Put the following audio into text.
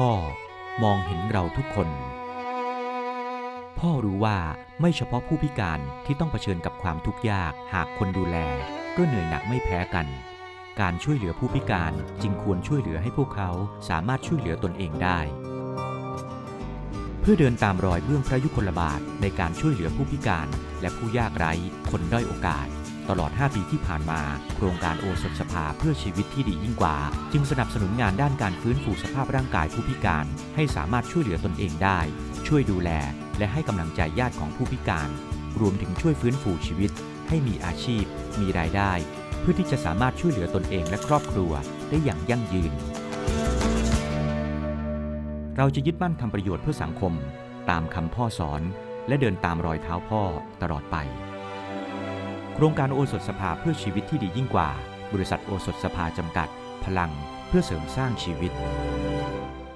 พ่อมองเห็นเราทุกคน พ่อรู้ว่าไม่เฉพาะผู้พิการที่ต้องเผชิญกับความทุกข์ยาก หากคนดูแล ก็เหนื่อยหนักไม่แพ้กัน การช่วยเหลือผู้พิการจึงควรช่วยเหลือให้พวกเขาสามารถช่วยเหลือตนเองได้ เพื่อเดินตามรอยเบื้องพระยุคลบาทในการช่วยเหลือผู้พิการและผู้ยากไร้คนด้อยโอกาส ตลอด 5 ปีที่ผ่านมา โครงการโอสถสภาเพื่อชีวิตที่ดียิ่งกว่า จึงสนับสนุนงานด้านการฟื้นฟูสภาพร่างกายผู้พิการ ให้สามารถช่วยเหลือตนเองได้ ช่วยดูแล และให้กำลังใจญาติของผู้พิการ รวมถึงช่วยฟื้นฟูชีวิต ให้มีอาชีพ มีรายได้ เพื่อที่จะสามารถช่วยเหลือตนเองและครอบครัว ได้อย่างยั่งยืน เราจะยึดมั่นทำประโยชน์เพื่อสังคม ตามคำพ่อสอน และเดินตามรอยเท้าพ่อตลอดไป โครงการโอสถสภาเพื่อชีวิตที่ดียิ่งกว่า บริษัทโอสถสภาจำกัด พลังเพื่อเสริมสร้างชีวิต